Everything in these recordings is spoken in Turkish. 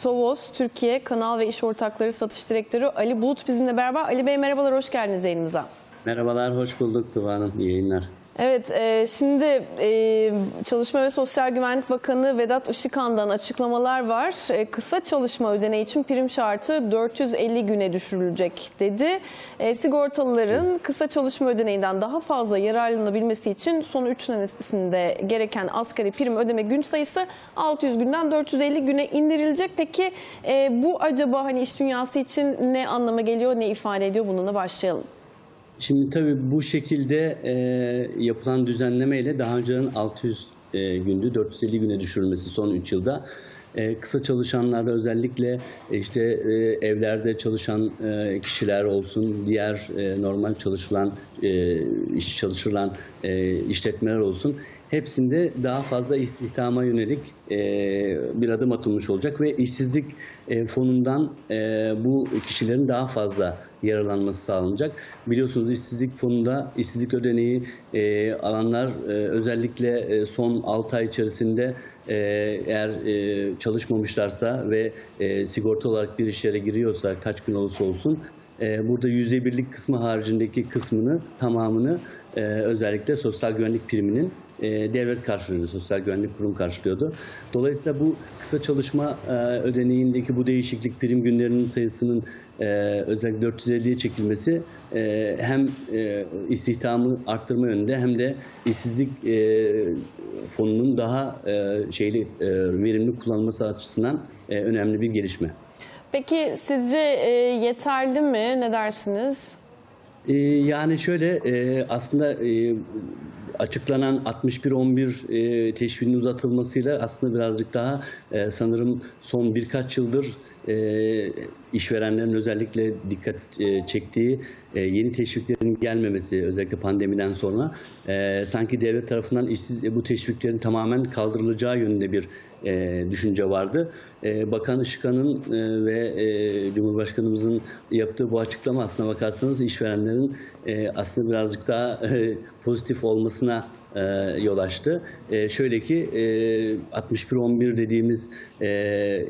Sovos Türkiye Kanal ve İş Ortakları Satış Direktörü Ali Bulut bizimle beraber. Ali Bey merhabalar, hoş geldiniz yayınımıza. Merhabalar, hoş bulduk Tuba Hanım. İyi yayınlar. Evet, e, şimdi e, Çalışma ve Sosyal Güvenlik Bakanı Vedat Işıkhan'dan açıklamalar var. E, kısa çalışma ödeneği için prim şartı 450 güne düşürülecek dedi. E, sigortalıların kısa çalışma ödeneğinden daha fazla yararlanabilmesi için son 3 senesinde gereken asgari prim ödeme gün sayısı 600 günden 450 güne indirilecek. Peki e, bu acaba hani iş dünyası için ne anlama geliyor, ne ifade ediyor? Bununla başlayalım. Şimdi tabii bu şekilde e, yapılan düzenlemeyle daha öncenin 600 e, gündü 450 güne düşürülmesi son 3 yılda. E, kısa çalışanlarda özellikle işte e, evlerde çalışan e, kişiler olsun, diğer e, normal çalışılan e, iş çalışılan e, işletmeler olsun hepsinde daha fazla istihdama yönelik e, bir adım atılmış olacak ve işsizlik e, fonundan e, bu kişilerin daha fazla yararlanması sağlanacak. Biliyorsunuz işsizlik fonunda işsizlik ödeneği e, alanlar e, özellikle e, son 6 ay içerisinde e, eğer e, çalışmamışlarsa ve e, sigorta olarak bir iş yere giriyorsa kaç gün olursa olsun e, burada yüzde birlik kısmı haricindeki kısmını tamamını e, özellikle sosyal güvenlik priminin e, devlet karşılıyordu, Sosyal Güvenlik Kurum karşılıyordu. Dolayısıyla bu kısa çalışma e, ödeneğindeki bu değişiklik prim günlerinin sayısının e, özellikle 450'ye çekilmesi e, hem e, istihdamı arttırma yönünde hem de işsizlik e, fonunun daha e, şeyli e, verimli kullanılması açısından e, önemli bir gelişme. Peki sizce e, yeterli mi? Ne dersiniz? Yani şöyle aslında açıklanan 61-11 e, teşviğinin uzatılmasıyla aslında birazcık daha e, sanırım son birkaç yıldır e, işverenlerin özellikle dikkat e, çektiği e, yeni teşviklerin gelmemesi özellikle pandemiden sonra e, sanki devlet tarafından işsiz e, bu teşviklerin tamamen kaldırılacağı yönünde bir e, düşünce vardı. E, Bakan Işıkhan'ın e, ve e, Cumhurbaşkanımızın yaptığı bu açıklama aslına bakarsanız işverenlerin e, aslında birazcık daha e, pozitif olmasına e, yol açtı. E, şöyle ki e, 61-11 dediğimiz e,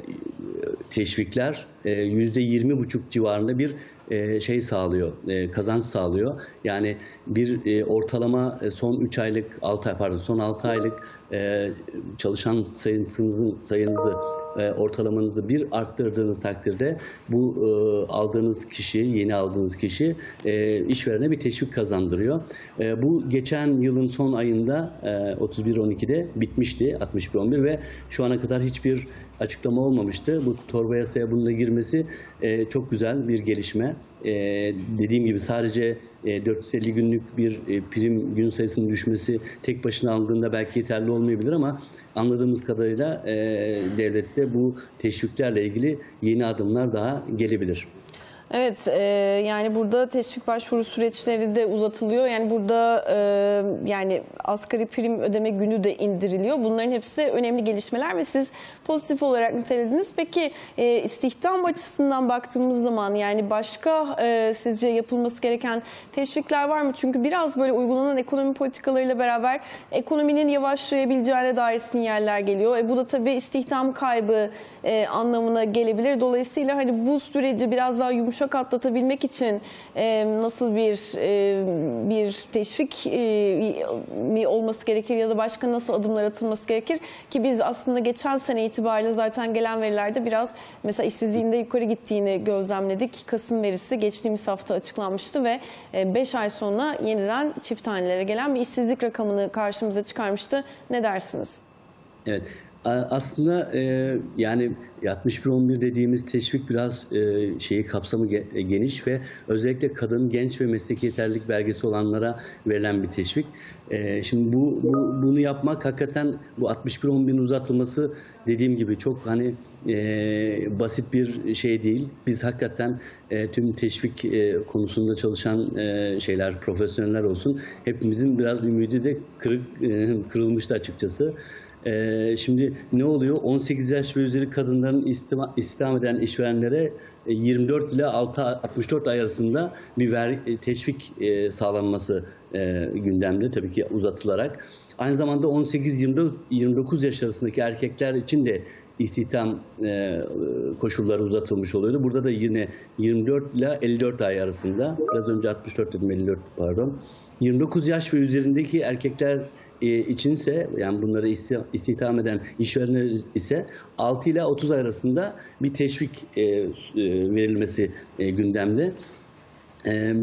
teşvikler e, %20,5 civarında bir e, şey sağlıyor, e, kazanç sağlıyor. Yani bir e, ortalama e, son 3 aylık, 6 ay pardon son 6 aylık e, çalışan sayısınızın sayınızı e, ortalamanızı bir arttırdığınız takdirde bu e, aldığınız kişi, yeni aldığınız kişi e, işverene bir teşvik kazandırıyor. Bu geçen yılın son ayında e, 31-12'de bitmişti 61-11 ve şu ana kadar hiçbir açıklama olmamıştı. Bu torba yasaya bunun da girmesi çok güzel bir gelişme. E, dediğim gibi sadece e, 450 günlük bir e, prim gün sayısının düşmesi tek başına alındığında belki yeterli olmayabilir ama anladığımız kadarıyla e, devlette bu teşviklerle ilgili yeni adımlar daha gelebilir. Evet, e, yani burada teşvik başvuru süreçleri de uzatılıyor. Yani burada e, yani asgari prim ödeme günü de indiriliyor. Bunların hepsi önemli gelişmeler ve siz pozitif olarak nitelediniz. Peki e, istihdam açısından baktığımız zaman yani başka e, sizce yapılması gereken teşvikler var mı? Çünkü biraz böyle uygulanan ekonomi politikalarıyla beraber ekonominin yavaşlayabileceğine dair sinyaller geliyor. E, bu da tabii istihdam kaybı e, anlamına gelebilir. Dolayısıyla hani bu süreci biraz daha yumuşak atlatabilmek için e, nasıl bir e, bir teşvik e, mi olması gerekir ya da başka nasıl adımlar atılması gerekir ki biz aslında geçen sene itibariyle zaten gelen verilerde biraz mesela işsizliğin de yukarı gittiğini gözlemledik. Kasım verisi geçtiğimiz hafta açıklanmıştı ve 5 ay sonra yeniden çift hanelere gelen bir işsizlik rakamını karşımıza çıkarmıştı. Ne dersiniz? Evet. Aslında e, yani 61-11 dediğimiz teşvik biraz e, şeyi kapsamı ge- geniş ve özellikle kadın, genç ve mesleki yeterlilik belgesi olanlara verilen bir teşvik. E, şimdi bu, bu bunu yapmak hakikaten bu 61-11'in uzatılması dediğim gibi çok hani e, basit bir şey değil. Biz hakikaten e, tüm teşvik e, konusunda çalışan e, şeyler, profesyoneller olsun hepimizin biraz ümidi de kırık e, kırılmıştı açıkçası. Ee, şimdi ne oluyor? 18 yaş ve üzeri kadınların istima, istihdam eden işverenlere e, 24 ile 6, 64 ay arasında bir ver, e, teşvik e, sağlanması e, gündemde tabii ki uzatılarak. Aynı zamanda 18-29 yaş arasındaki erkekler için de istihdam e, koşulları uzatılmış oluyordu. Burada da yine 24 ile 54 ay arasında, biraz önce 64 dedim 54 pardon. 29 yaş ve üzerindeki erkekler e, içinse yani bunları isti- istihdam eden işverenler ise 6 ile 30 ay arasında bir teşvik e, e, verilmesi e, gündemde.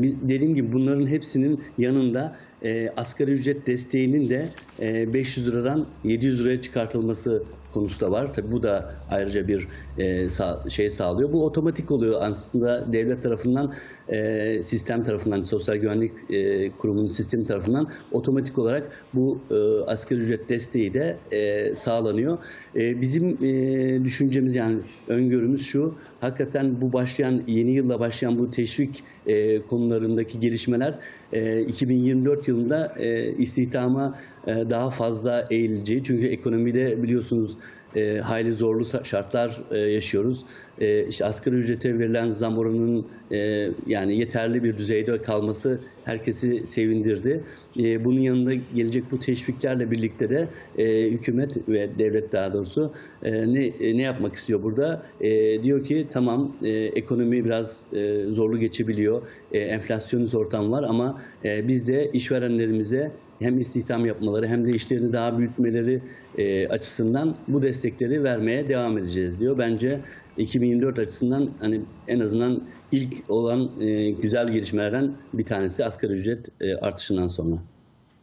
Dediğim gibi bunların hepsinin yanında e, asgari ücret desteğinin de e, 500 liradan 700 liraya çıkartılması konusu da var. Tabii bu da ayrıca bir e, sa- şey sağlıyor. Bu otomatik oluyor aslında devlet tarafından, e, sistem tarafından, Sosyal Güvenlik e, Kurumu'nun sistemi tarafından otomatik olarak bu e, asgari ücret desteği de e, sağlanıyor. E, bizim e, düşüncemiz yani öngörümüz şu, hakikaten bu başlayan yeni yılla başlayan bu teşvik e, konularındaki gelişmeler e, 2024 yılında e, istihdama e, daha fazla eğileceği. Çünkü ekonomide biliyorsunuz e, hayli zorlu şartlar e, yaşıyoruz. E, işte asgari ücrete verilen zam oranının e, yani yeterli bir düzeyde kalması herkesi sevindirdi. E, bunun yanında gelecek bu teşviklerle birlikte de e, hükümet ve devlet daha doğrusu e, ne e, ne yapmak istiyor burada? E, diyor ki tamam e, ekonomi biraz e, zorlu geçebiliyor, e, enflasyonist ortam var ama e, biz de işverenlerimize hem istihdam yapmaları hem de işlerini daha büyütmeleri e, açısından bu destekleri vermeye devam edeceğiz diyor. Bence 2024 açısından hani en azından ilk olan e, güzel gelişmelerden bir tanesi asgari ücret e, artışından sonra.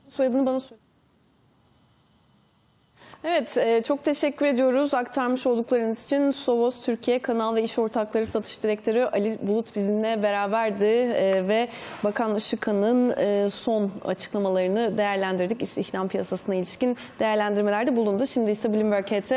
Soyadını bana söyle. Evet, e, çok teşekkür ediyoruz aktarmış olduklarınız için. Sovos Türkiye Kanal ve İş Ortakları Satış Direktörü Ali Bulut bizimle beraberdi e, ve Bakan Işıkhan'ın e, son açıklamalarını değerlendirdik. İstihdam piyasasına ilişkin değerlendirmelerde bulundu. Şimdi ise Bloomberg HT